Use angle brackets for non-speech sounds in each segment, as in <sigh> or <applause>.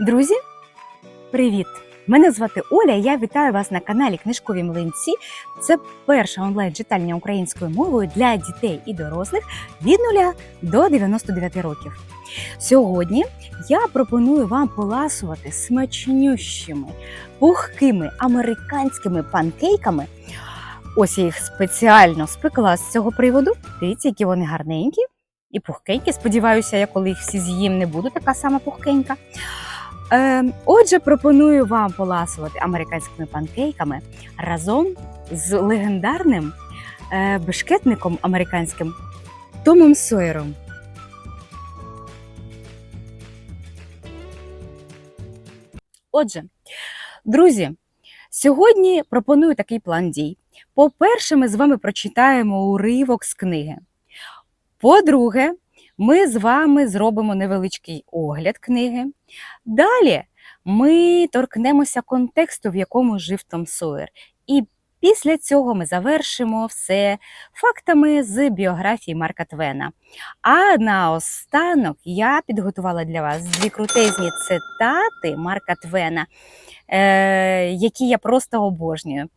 Друзі, привіт! Мене звати Оля. Я вітаю вас на каналі Книжкові Млинці. Це перша онлайн читальня українською мовою для дітей і дорослих від 0 до 99 років. Сьогодні я пропоную вам поласувати смачнющими, пухкими американськими панкейками. Ось я їх спеціально спекла з цього приводу. Дивіться, які вони гарненькі і пухкенькі. Сподіваюся, я коли їх всі з'їм, не буду така сама пухкенька. Е, отже, пропоную вам поласувати американськими панкейками разом з легендарним е, бешкетником американським Томом Сойером. Отже, друзі, сьогодні пропоную такий план дій. По-перше, ми з вами прочитаємо уривок з книги. По-друге, ми з вами зробимо невеличкий огляд книги. Далі ми торкнемося контексту, в якому жив Том Сойер. І після цього ми завершимо все фактами з біографії Марка Твена. А наостанок я підготувала для вас дві крутезні цитати Марка Твена, е, які я просто обожнюю.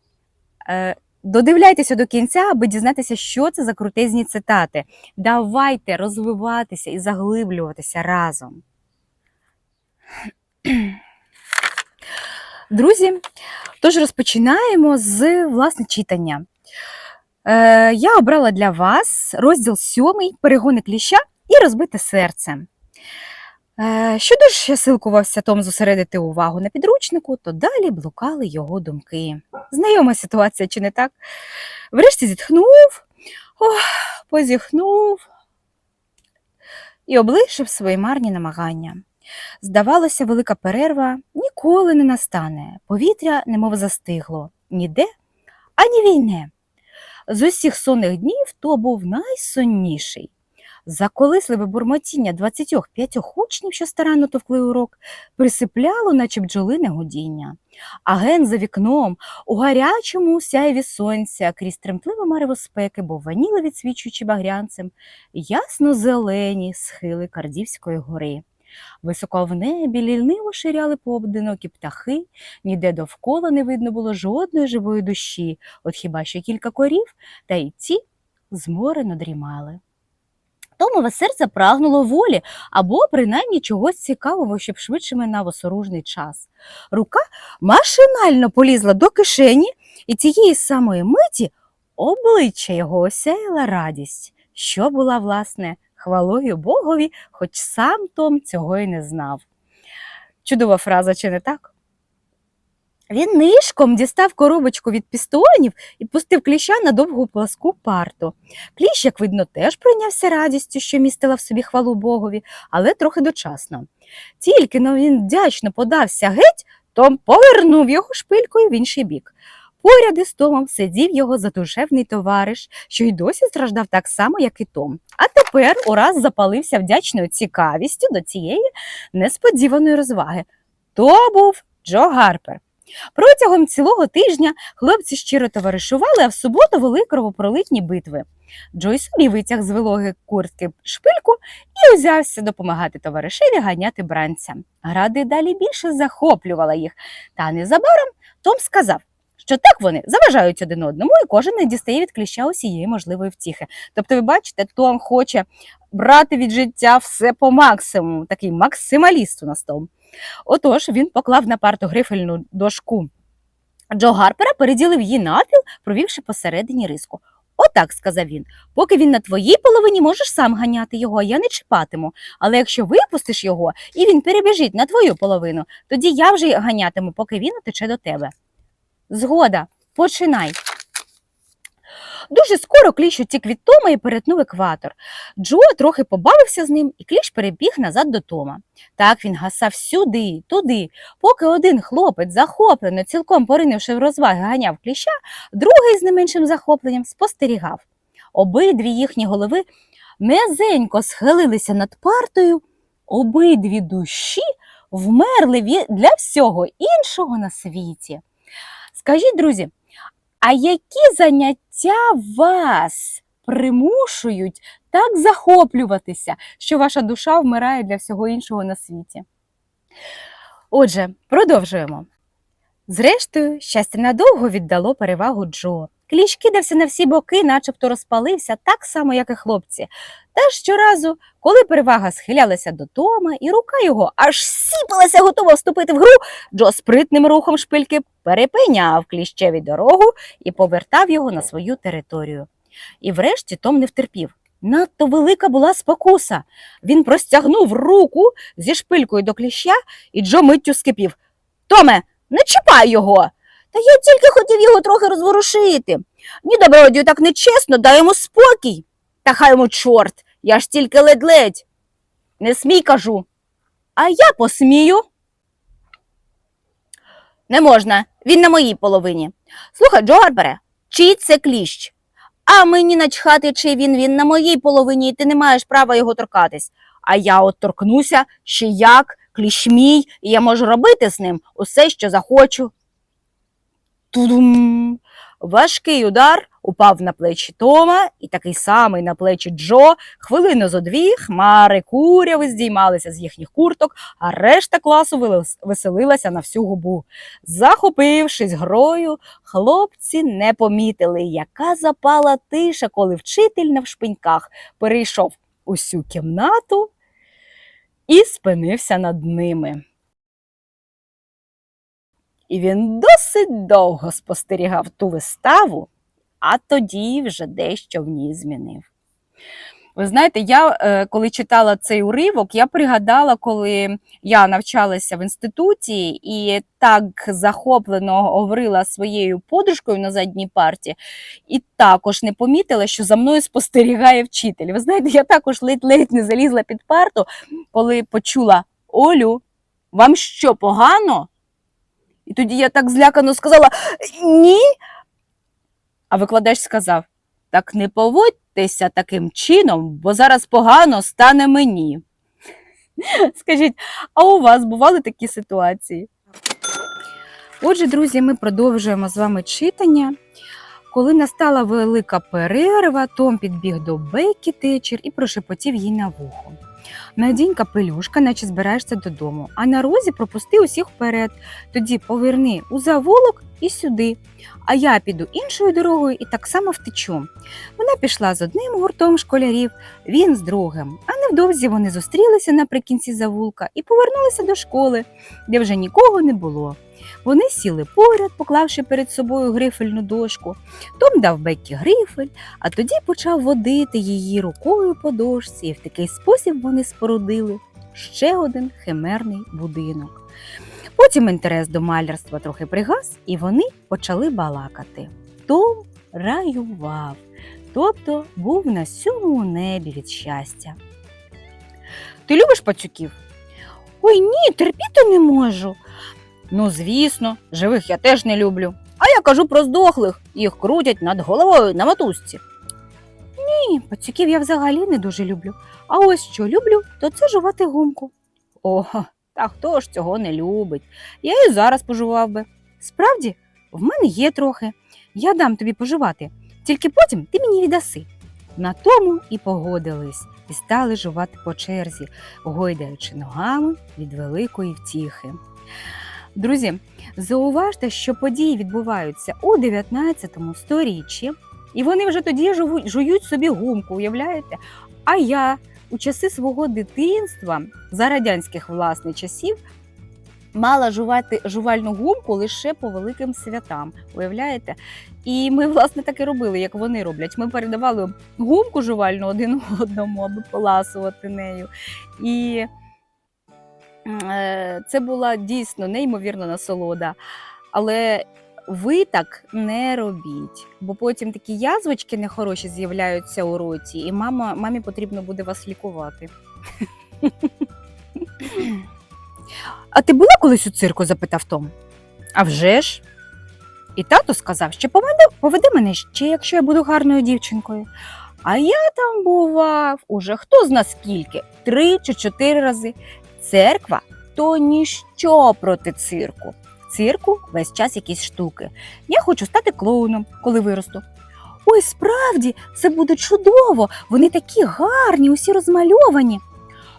Додивляйтеся до кінця, аби дізнатися, що це за крутезні цитати. Давайте розвиватися і заглиблюватися разом. <clears throat> Друзі, тож розпочинаємо з власне читання. Е, я обрала для вас розділ сьомий перегони кліща і розбите серце. Е, що дуже силкувався Том зосередити увагу на підручнику, то далі блукали його думки. Знайома ситуація, чи не так? Врешті зітхнув, ох, позіхнув і облишив свої марні намагання. Здавалося, велика перерва ніколи не настане. Повітря немов застигло ніде, ані війне. З усіх сонних днів то був найсонніший. Заколисливе бурмотіння 25 учнів, що старанно товкли урок, присипляло, наче бджолине гудіння. А ген за вікном у гарячому сяєві сонця крізь тремтливе марево спеки, бовваніли, відсвічуючи багрянцем, ясно-зелені схили Кардівської гори. Високо в небі лільниво ширяли поодинокі птахи, ніде довкола не видно було жодної живої душі, от хіба що кілька корів, та й ці зморено дрімали. Томове серце прагнуло волі або принаймні чогось цікавого, щоб швидше минав осоружний час. Рука машинально полізла до кишені, і цієї самої миті обличчя його осяяла радість, що була, власне, хвалою Богові, хоч сам Том цього й не знав. Чудова фраза, чи не так? Він нишком дістав коробочку від пістонів і пустив кліща на довгу пласку парту. Кліщ, як видно, теж прийнявся радістю, що містила в собі хвалу Богові, але трохи дочасно. Тільки но він вдячно подався геть, Том повернув його шпилькою в інший бік. Поряд із Томом сидів його задушевний товариш, що й досі страждав так само, як і Том. А тепер ураз запалився вдячною цікавістю до цієї несподіваної розваги. То був Джо Гарпер. Протягом цілого тижня хлопці щиро товаришували, а в суботу вели кровопролитні битви. Джой собі витяг з вилоги куртки шпильку і узявся допомагати товаришеві ганяти бранця. Гра дедалі більше захоплювала їх, та незабаром Том сказав, що так вони заважають один одному, і кожен не дістає від кліща усієї можливої втіхи. Тобто, ви бачите, Том хоче брати від життя все по максимуму, такий максималіст у нас Том. Отож, він поклав на парту грифельну дошку Джо Гарпера, переділив її навпіл, провівши посередині риску. Отак, сказав він, поки він на твоїй половині можеш сам ганяти його, а я не чіпатиму. Але якщо випустиш його і він перебіжить на твою половину, тоді я вже ганятиму, поки він утече до тебе. Згода, починай. Дуже скоро кліщ утік від Тома і перетнув екватор. Джо трохи побавився з ним, і кліщ перебіг назад до Тома. Так він гасав сюди, туди, поки один хлопець, захоплено, цілком поринивши в розваги, ганяв кліща, другий з не меншим захопленням спостерігав. Обидві їхні голови низенько схилилися над партою, обидві душі вмерли для всього іншого на світі. Скажіть, друзі, а які заняття вас примушують так захоплюватися, що ваша душа вмирає для всього іншого на світі? Отже, продовжуємо. Зрештою, щастя надовго віддало перевагу Джо. Кліщ кидався на всі боки, начебто розпалився так само, як і хлопці. Та щоразу, коли перевага схилялася до Тома, і рука його аж сіпалася, готова вступити в гру, Джо спритним рухом шпильки перепиняв кліщеві дорогу і повертав його на свою територію. І врешті Том не втерпів. Надто велика була спокуса. Він простягнув руку зі шпилькою до кліща, і Джо миттю скипів. Томе, не чіпай його. Та я тільки хотів його трохи розворушити. Ні, добродію, так нечесно, дай йому спокій. Та хай йому чорт, я ж тільки ледь-ледь. Не смій, кажу. А я посмію. Не можна, він на моїй половині. Слухай, Джо Гарбере, чий це кліщ? А мені начхати, чи він він на моїй половині, і ти не маєш права його торкатись. А я от торкнуся, ще як, кліщ мій, і я можу робити з ним усе, що захочу. Тудум. Важкий удар упав на плечі Тома, і такий самий на плечі Джо. Хвилину зо дві хмари куряви здіймалися з їхніх курток, а решта класу веселилася на всю губу. Захопившись грою, хлопці не помітили, яка запала тиша, коли вчитель навшпиньках перейшов усю кімнату і спинився над ними. І він досить довго спостерігав ту виставу, а тоді вже дещо в ній змінив. Ви знаєте, я е, коли читала цей уривок, я пригадала, коли я навчалася в інституті і так захоплено говорила своєю подружкою на задній парті, і також не помітила, що за мною спостерігає вчитель. Ви знаєте, я також ледь-ледь не залізла під парту, коли почула Олю, вам що погано? І тоді я так злякано сказала ні. А викладач сказав: так не поводьтеся таким чином, бо зараз погано стане мені. <laughs> Скажіть, а у вас бували такі ситуації? Отже, друзі, ми продовжуємо з вами читання. Коли настала велика перерва, Том підбіг до Бейкі Течер і прошепотів їй на вухо. Надінь капелюшка, наче збираєшся додому, а на розі пропусти усіх вперед. Тоді поверни у завулок і сюди. А я піду іншою дорогою і так само втечу. Вона пішла з одним гуртом школярів, він з другим. А невдовзі вони зустрілися наприкінці завулка і повернулися до школи, де вже нікого не було. Вони сіли поряд, поклавши перед собою грифельну дошку. Том дав Беккі грифель, а тоді почав водити її рукою по дошці, і в такий спосіб вони спорудили ще один химерний будинок. Потім інтерес до малярства трохи пригас, і вони почали балакати. Том раював, тобто був на сьомому небі від щастя. Ти любиш пацюків? Ой ні, терпіти не можу. Ну, звісно, живих я теж не люблю. А я кажу про здохлих, їх крутять над головою на мотузці. Ні, пацюків я взагалі не дуже люблю. А ось що люблю, то це жувати гумку. О, та хто ж цього не любить? Я і зараз пожував би. Справді, в мене є трохи. Я дам тобі поживати, тільки потім ти мені віддаси. На тому і погодились, і стали жувати по черзі, гойдаючи ногами від великої втіхи. Друзі, зауважте, що події відбуваються у 19 сторіччі, і вони вже тоді жують собі гумку, уявляєте? А я у часи свого дитинства, за радянських власне часів, мала жувати жувальну гумку лише по великим святам. Уявляєте? І ми, власне, так і робили, як вони роблять. Ми передавали гумку жувальну один <laughs> одному, аби поласувати нею. І це була дійсно неймовірна насолода. Але ви так не робіть, бо потім такі язвочки нехороші з'являються у роті, і мама, мамі потрібно буде вас лікувати. А ти була колись у цирку? запитав Том. А вже ж. І тато сказав, що поведе мене ще, якщо я буду гарною дівчинкою. А я там бував уже хто зна скільки, три чи чотири рази. Церква то ніщо проти цирку. Цирку весь час якісь штуки. Я хочу стати клоуном, коли виросту. Ой, справді, це буде чудово. Вони такі гарні, усі розмальовані.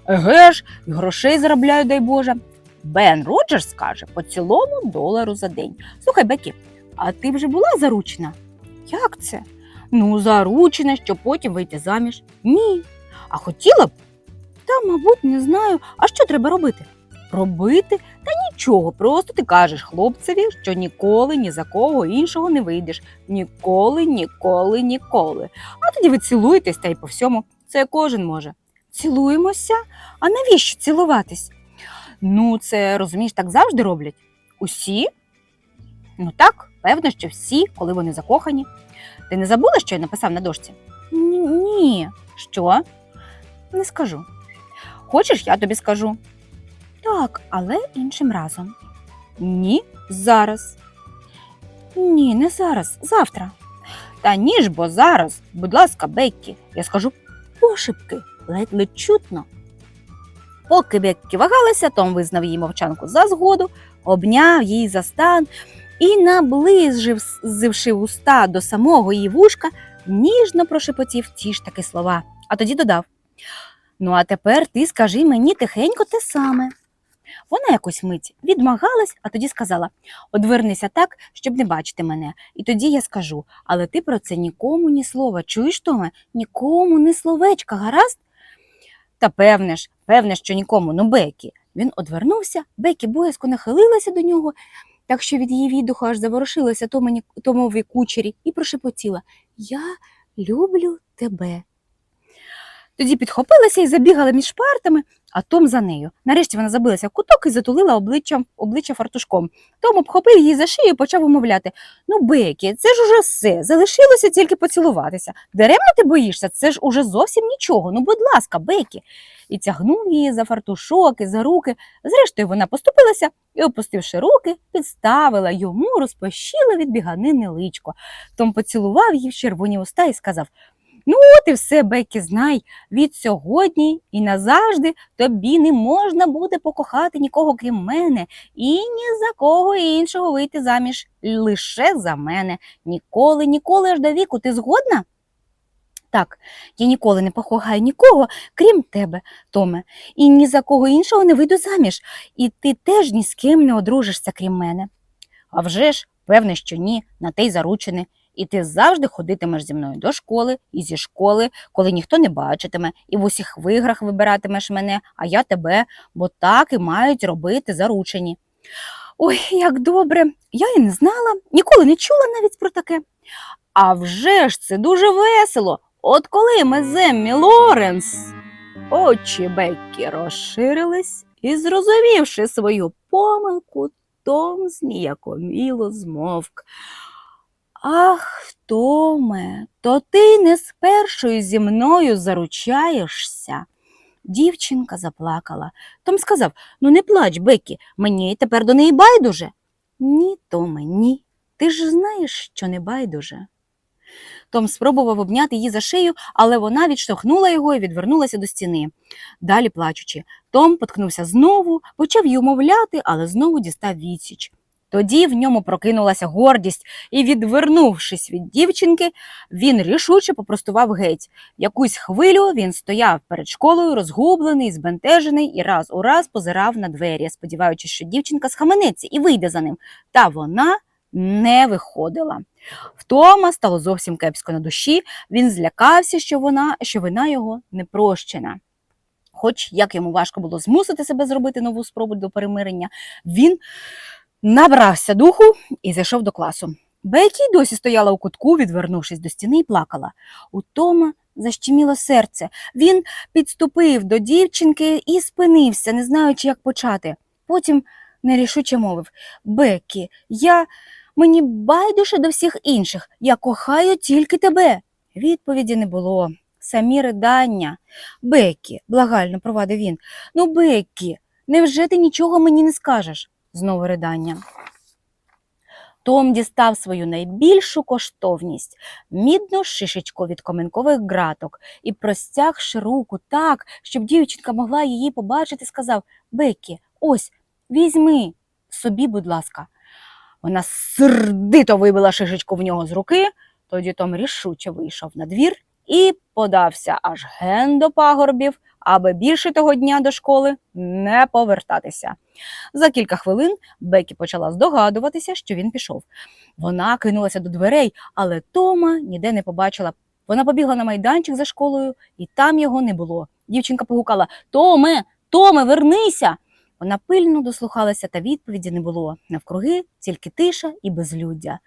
Еге ж, грошей заробляю, дай Боже. Бен Роджерс каже по цілому долару за день. Слухай, Бекі, а ти вже була заручена? Як це? Ну, заручена, щоб потім вийти заміж? Ні. А хотіла б? Та, мабуть, не знаю. А що треба робити? Робити? Та нічого. Просто ти кажеш хлопцеві, що ніколи ні за кого іншого не вийдеш. Ніколи, ніколи, ніколи. А тоді ви цілуєтесь та й по всьому. Це кожен може. Цілуємося? А навіщо цілуватись? Ну, це розумієш, так завжди роблять. Усі? Ну так, певно, що всі, коли вони закохані. Ти не забула, що я написав на дошці? Ні. Що? Не скажу. Хочеш, я тобі скажу? Так, але іншим разом. Ні, зараз. Ні, не зараз, завтра. Та ні ж, бо зараз, будь ласка, Беккі, я скажу пошепки, ледь-ледь чутно. Поки Беккі вагалася, Том визнав її мовчанку за згоду, обняв її за стан і, наблизивши уста до самого її вушка, ніжно прошепотів ті ж таки слова, а тоді додав: Ну, а тепер ти скажи мені тихенько те саме. Вона якось мить відмагалась, а тоді сказала: Одвернися так, щоб не бачити мене. І тоді я скажу, але ти про це нікому ні слова. Чуєш, Томе? Нікому ні словечка, гаразд? Та певне ж, певне, що нікому, ну Бекі. Він одвернувся, Бекі боязко нахилилася до нього, так що від її віддуху аж заворушилося Томові, Томові кучері і прошепотіла Я люблю тебе. Тоді підхопилася і забігала між партами, а Том за нею. Нарешті вона забилася в куток і затулила обличчям, обличчя фартушком. Том обхопив її за шию і почав умовляти Ну, Бекі, це ж уже все. Залишилося тільки поцілуватися. Даремно ти боїшся, це ж уже зовсім нічого. Ну, будь ласка, Бекі. І тягнув її за фартушок і за руки. Зрештою, вона поступилася і, опустивши руки, підставила йому розпощіле від біганини личко. Том поцілував її в червоні уста і сказав Ну, от і все, Бекі, знай, від сьогодні і назавжди тобі не можна буде покохати нікого крім мене, і ні за кого іншого вийти заміж лише за мене. Ніколи, ніколи аж до віку. Ти згодна? Так, я ніколи не покохаю нікого, крім тебе, Томе, і ні за кого іншого не вийду заміж, і ти теж ні з ким не одружишся, крім мене. А вже ж, певне, що ні, на те й заручений. І ти завжди ходитимеш зі мною до школи і зі школи, коли ніхто не бачитиме, і в усіх виграх вибиратимеш мене, а я тебе, бо так і мають робити заручені. Ой, як добре, я і не знала, ніколи не чула навіть про таке. А вже ж це дуже весело. От коли ми з Еммі Лоренс. Очі Беккі розширились і, зрозумівши свою помилку, Том зніякоміло змовк. Ах, Томе, то ти не спершу зі мною заручаєшся. Дівчинка заплакала. Том сказав Ну, не плач, Бекі, мені тепер до неї байдуже. Ні, Томе, ні. Ти ж знаєш, що не байдуже. Том спробував обняти її за шию, але вона відштовхнула його і відвернулася до стіни. Далі плачучи, Том поткнувся знову, почав її умовляти, але знову дістав відсіч. Тоді в ньому прокинулася гордість, і, відвернувшись від дівчинки, він рішуче попростував геть. Якусь хвилю він стояв перед школою, розгублений, збентежений, і раз у раз позирав на двері, сподіваючись, що дівчинка схаменеться і вийде за ним. Та вона не виходила. Втома стало зовсім кепсько на душі. Він злякався, що вона, що вина його не прощена. Хоч як йому важко було змусити себе зробити нову спробу до перемирення, він набрався духу і зайшов до класу. Бекі досі стояла у кутку, відвернувшись до стіни, і плакала. У Тома защеміло серце. Він підступив до дівчинки і спинився, не знаючи, як почати. Потім нерішуче мовив Бекі, я мені байдуже до всіх інших. Я кохаю тільки тебе. Відповіді не було. Самі ридання. Бекі, благально провадив він. Ну, Бекі, невже ти нічого мені не скажеш? Знову ридання. Том дістав свою найбільшу коштовність мідну шишечку від коменкових граток і, простягши руку так, щоб дівчинка могла її побачити, сказав Бекі, ось, візьми собі, будь ласка. Вона сердито вибила шишечку в нього з руки, тоді Том рішуче вийшов на двір і подався аж ген до пагорбів, аби більше того дня до школи не повертатися. За кілька хвилин Бекі почала здогадуватися, що він пішов. Вона кинулася до дверей, але Тома ніде не побачила. Вона побігла на майданчик за школою, і там його не було. Дівчинка погукала Томе, Томе, вернися. Вона пильно дослухалася, та відповіді не було. Навкруги тільки тиша і безлюддя.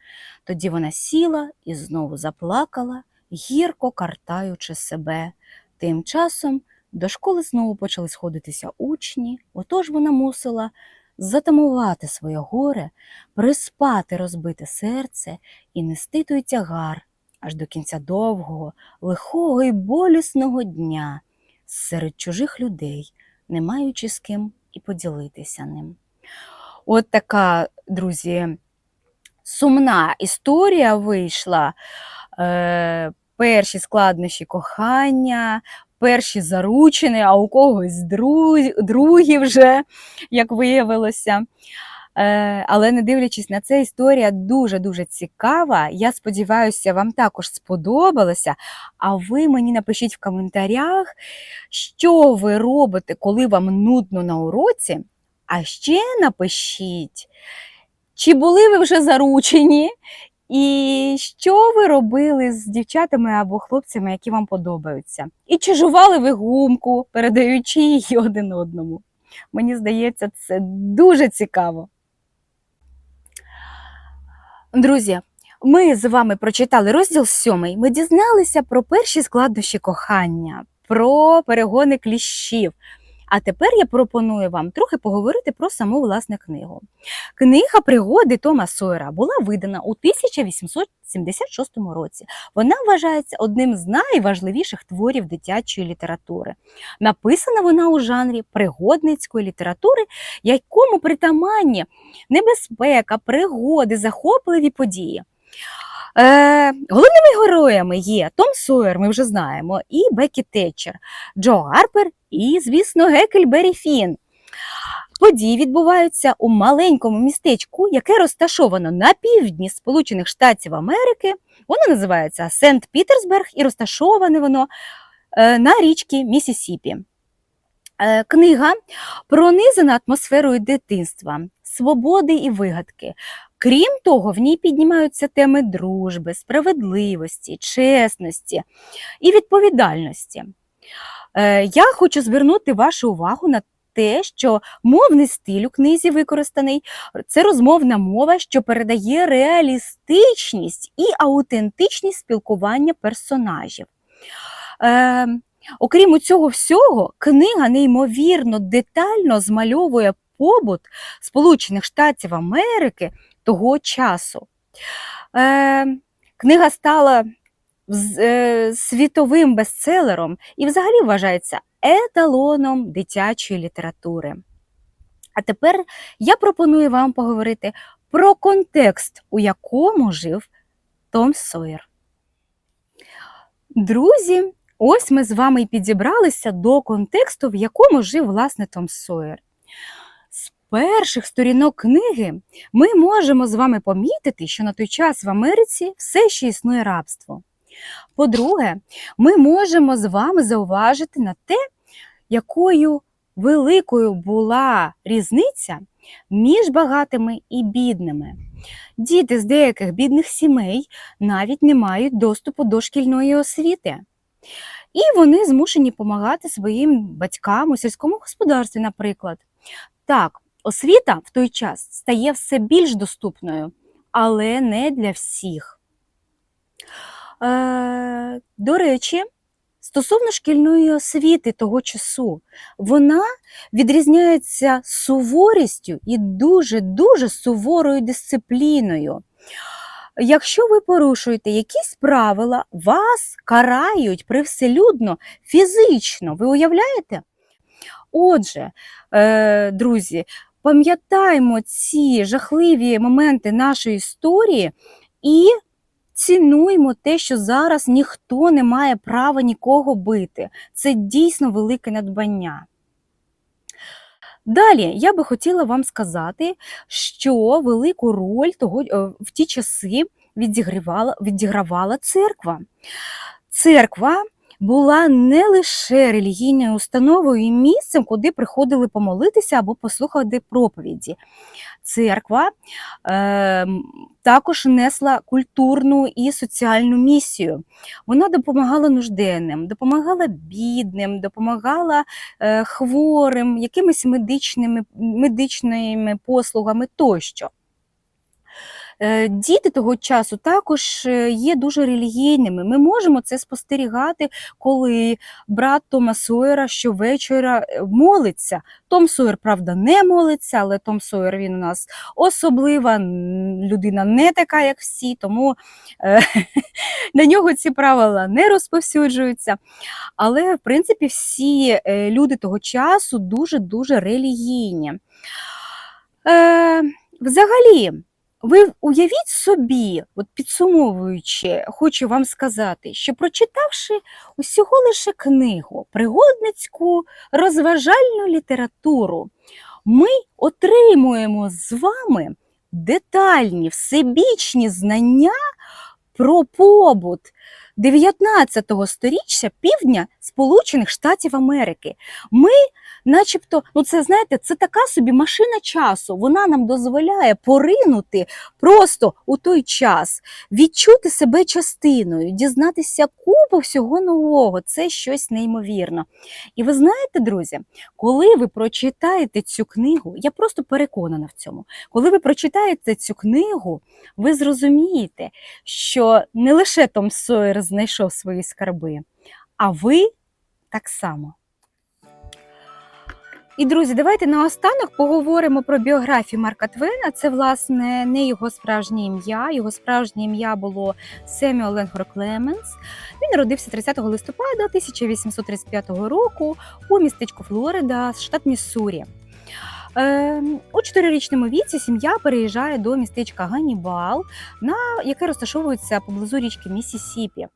Тоді вона сіла і знову заплакала, гірко картаючи себе. Тим часом до школи знову почали сходитися учні, отож вона мусила затамувати своє горе, приспати розбите серце і нести той тягар аж до кінця довгого, лихого і болісного дня серед чужих людей, не маючи з ким і поділитися ним. От така, друзі, сумна історія вийшла. Е, перші складнощі кохання, перші заручини, а у когось друзі, другі вже, як виявилося. Е, але не дивлячись на це, історія дуже-дуже цікава. Я сподіваюся, вам також сподобалося. А ви мені напишіть в коментарях, що ви робите, коли вам нудно на уроці. А ще напишіть, чи були ви вже заручені, і що ви робили з дівчатами або хлопцями, які вам подобаються? І чи жували ви гумку, передаючи її один одному? Мені здається, це дуже цікаво. Друзі, ми з вами прочитали розділ сьомий. Ми дізналися про перші складнощі кохання, про перегони кліщів. А тепер я пропоную вам трохи поговорити про саму власне книгу. Книга пригоди Тома Сойера була видана у 1876 році. Вона вважається одним з найважливіших творів дитячої літератури. Написана вона у жанрі пригодницької літератури, якому притаманні небезпека, пригоди, захопливі події. Е, Головними героями є Том Сойер, ми вже знаємо, і Бекі Тетчер, Джо Гарпер і, звісно, Гекельбері Фін. Події відбуваються у маленькому містечку, яке розташовано на півдні Сполучених Штатів Америки. Воно називається Сент-Пітерсберг і розташоване воно е, на річці Місісіпі. Е, Книга пронизана атмосферою дитинства, свободи і вигадки. Крім того, в ній піднімаються теми дружби, справедливості, чесності і відповідальності. Е, Я хочу звернути вашу увагу на те, що мовний стиль у книзі використаний це розмовна мова, що передає реалістичність і аутентичність спілкування персонажів. Е, Окрім цього всього, книга неймовірно детально змальовує побут Сполучених Штатів Америки того часу. Е, Книга стала е, світовим бестселером і взагалі вважається еталоном дитячої літератури. А тепер я пропоную вам поговорити про контекст, у якому жив Том Сойер. Друзі, ось ми з вами і підібралися до контексту, в якому жив власне Том Сойер. Перших сторінок книги ми можемо з вами помітити, що на той час в Америці все ще існує рабство. По-друге, ми можемо з вами зауважити на те, якою великою була різниця між багатими і бідними. Діти з деяких бідних сімей навіть не мають доступу до шкільної освіти. І вони змушені допомагати своїм батькам у сільському господарстві, наприклад. Так, освіта в той час стає все більш доступною, але не для всіх. Е, до речі, стосовно шкільної освіти того часу, вона відрізняється суворістю і дуже-дуже суворою дисципліною. Якщо ви порушуєте якісь правила, вас карають привселюдно фізично. Ви уявляєте? Отже, е, друзі, пам'ятаємо ці жахливі моменти нашої історії і цінуємо те, що зараз ніхто не має права нікого бити. Це дійсно велике надбання. Далі я би хотіла вам сказати, що велику роль того, е, в ті часи відігравала, відігравала церква. церква була не лише релігійною установою і місцем, куди приходили помолитися або послухати проповіді. Церква е, також несла культурну і соціальну місію. Вона допомагала нужденним, допомагала бідним, допомагала е, хворим, якимись медичними, медичними послугами тощо. Е, Діти того часу також е, є дуже релігійними. Ми можемо це спостерігати, коли брат Тома Сойера щовечора е, молиться. Том Сойер, правда, не молиться, але Том Сойер він у нас особлива людина, не така, як всі, тому <laughs> на нього ці правила не розповсюджуються. Але, в принципі, всі люди того часу дуже-дуже релігійні. Взагалі, ви уявіть собі, от підсумовуючи, хочу вам сказати, що прочитавши усього лише книгу, пригодницьку розважальну літературу, ми отримуємо з вами детальні, всебічні знання про побут 19 сторіччя півдня Сполучених Штатів Америки. Ми, начебто, ну це знаєте, це така собі машина часу. Вона нам дозволяє поринути просто у той час, відчути себе частиною, дізнатися купу всього нового. Це щось неймовірно. І ви знаєте, друзі, коли ви прочитаєте цю книгу, я просто переконана в цьому. Коли ви прочитаєте цю книгу, ви зрозумієте, що не лише Том Сойер знайшов свої скарби, а ви так само. І, друзі, давайте наостанок поговоримо про біографію Марка Твена. Це, власне, не його справжнє ім'я. Його справжнє ім'я було Семюел Ленгор Клеменс. Він народився 30 листопада 1835 року у містечку Флорида, штат Міссурі. Е, У чотирирічному віці сім'я переїжджає до містечка Ганнібал, на яке розташовується поблизу річки Міссісіпі.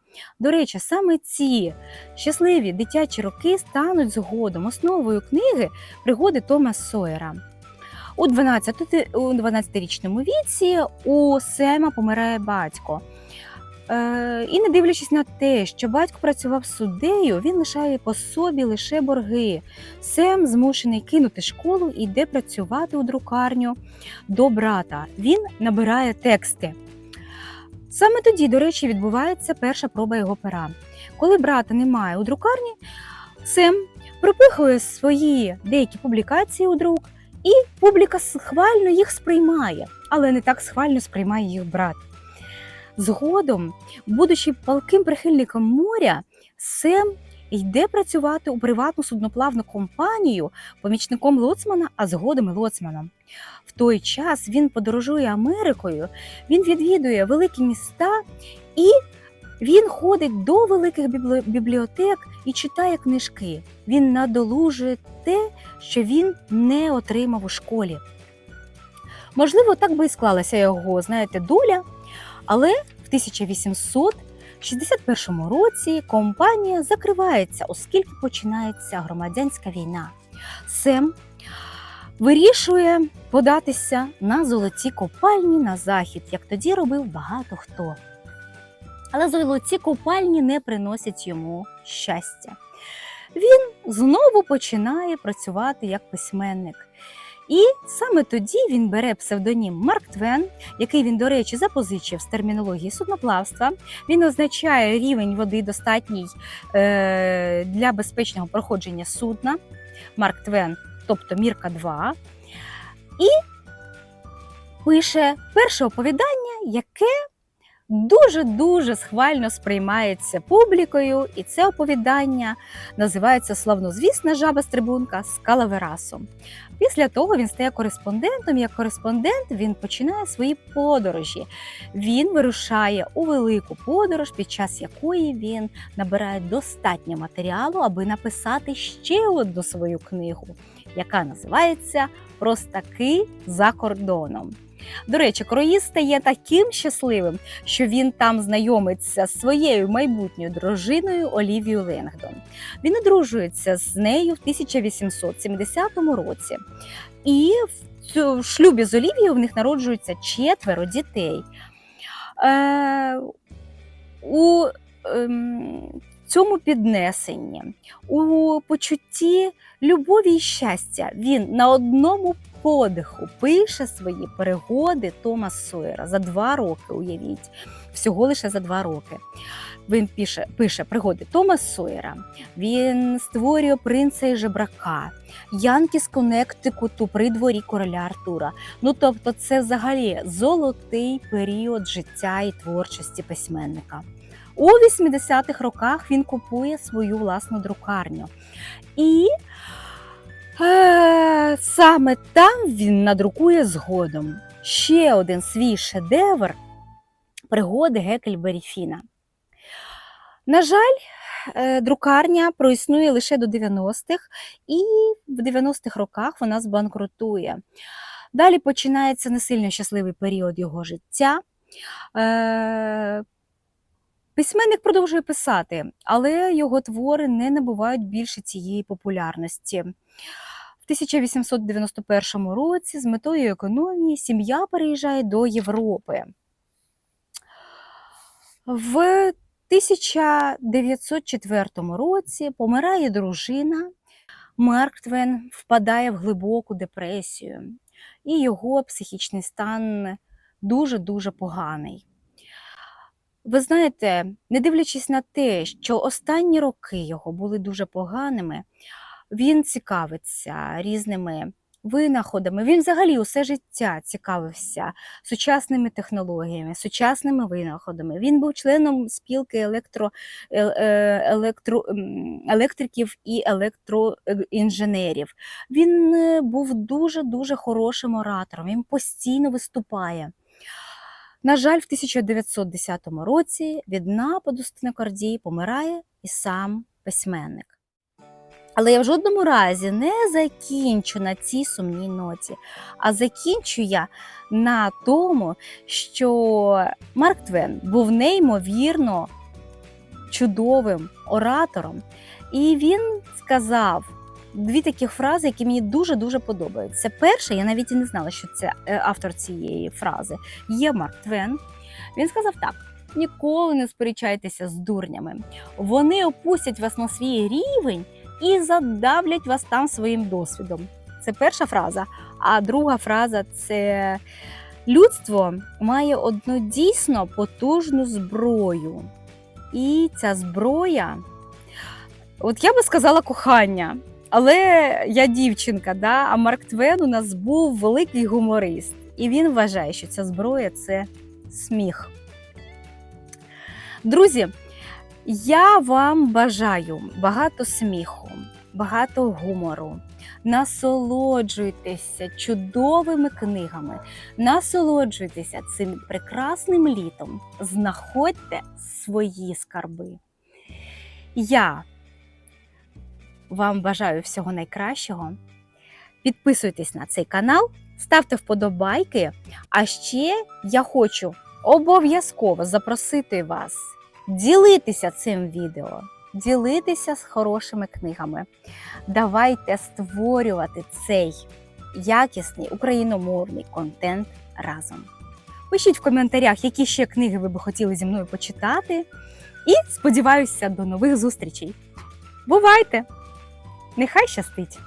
До речі, саме ці щасливі дитячі роки стануть згодом основою книги пригоди Тома Сойера. У 12 у 12-річному віці у Сема помирає батько. Е, і не дивлячись на те, що батько працював суддею, він лишає по собі лише борги. Сем змушений кинути школу і йде працювати у друкарню до брата. Він набирає тексти. Саме тоді, до речі, відбувається перша проба його пера. Коли брата немає у друкарні, Сем пропихує свої деякі публікації у друк, і публіка схвально їх сприймає, але не так схвально сприймає їх брат. Згодом, будучи палким прихильником моря, Сем йде працювати у приватну судноплавну компанію помічником лоцмана, а згодом і лоцманом. В той час він подорожує Америкою, він відвідує великі міста і він ходить до великих бібліотек і читає книжки. Він надолужує те, що він не отримав у школі. Можливо, так би і склалася його, знаєте, доля, але в 1861 році компанія закривається, оскільки починається громадянська війна. Сем вирішує податися на золоті копальні на захід, як тоді робив багато хто. Але золоті копальні не приносять йому щастя. Він знову починає працювати як письменник. І саме тоді він бере псевдонім Марк Твен, який він, до речі, запозичив з термінології судноплавства. Він означає рівень води достатній е, для безпечного проходження судна. Марк Твен, тобто Мірка 2. І пише перше оповідання, яке дуже-дуже схвально сприймається публікою, і це оповідання називається Славнозвісна жаба стрибунка з Калаверасом. Після того він стає кореспондентом. Як кореспондент він починає свої подорожі. Він вирушає у велику подорож, під час якої він набирає достатньо матеріалу, аби написати ще одну свою книгу, яка називається Простаки за кордоном. До речі, круїз стає таким щасливим, що він там знайомиться з своєю майбутньою дружиною Олівією Ленгдон. Він одружується з нею в 1870 році. І в шлюбі з Олівією в них народжується четверо дітей. Е, у ем, цьому піднесенні, у почутті любові і щастя він на одному подиху пише свої перегоди Тома Сойера за два роки. Уявіть, всього лише за два роки. Він пише, пише пригоди Тома Сойера. Він створює принца і жебрака, Янки з Коннектикуту при дворі короля Артура. Ну тобто, це взагалі золотий період життя і творчості письменника. У 80-х роках він купує свою власну друкарню. І саме там він надрукує згодом ще один свій шедевр пригоди Гекельбері Фіна. На жаль, е, друкарня проіснує лише до 90-х, і в 90-х роках вона збанкрутує. Далі починається не сильно щасливий період його життя. Е, Письменник продовжує писати, але його твори не набувають більше цієї популярності. В 1891 році з метою економії сім'я переїжджає до Європи. В 1904 році помирає дружина. Марк Твен впадає в глибоку депресію, і його психічний стан дуже-дуже поганий. Ви знаєте, не дивлячись на те, що останні роки його були дуже поганими, він цікавиться різними винаходами. Він взагалі усе життя цікавився сучасними технологіями, сучасними винаходами. Він був членом спілки електро, е- е- електро, електриків і електроінженерів. Він е, був дуже-дуже хорошим оратором, він постійно виступає. На жаль, в 1910 році від нападу стенокардії помирає і сам письменник. Але я в жодному разі не закінчу на цій сумній ноті, а закінчу я на тому, що Марк Твен був неймовірно чудовим оратором, і він сказав дві такі фрази, які мені дуже-дуже подобаються. Перша, я навіть і не знала, що це е, автор цієї фрази є Марк Твен. Він сказав так: ніколи не сперечайтеся з дурнями. Вони опустять вас на свій рівень і задавлять вас там своїм досвідом. Це перша фраза. А друга фраза це людство має одну дійсно потужну зброю. І ця зброя, от я би сказала, кохання. Але я дівчинка, да? а Марк Твен у нас був великий гуморист. І він вважає, що ця зброя це сміх. Друзі, я вам бажаю багато сміху, багато гумору. Насолоджуйтеся чудовими книгами, насолоджуйтеся цим прекрасним літом, знаходьте свої скарби. Я вам бажаю всього найкращого. Підписуйтесь на цей канал, ставте вподобайки. А ще я хочу обов'язково запросити вас ділитися цим відео, ділитися з хорошими книгами. Давайте створювати цей якісний україномовний контент разом. Пишіть в коментарях, які ще книги ви би хотіли зі мною почитати. І сподіваюся, до нових зустрічей. Бувайте! Нехай щастить!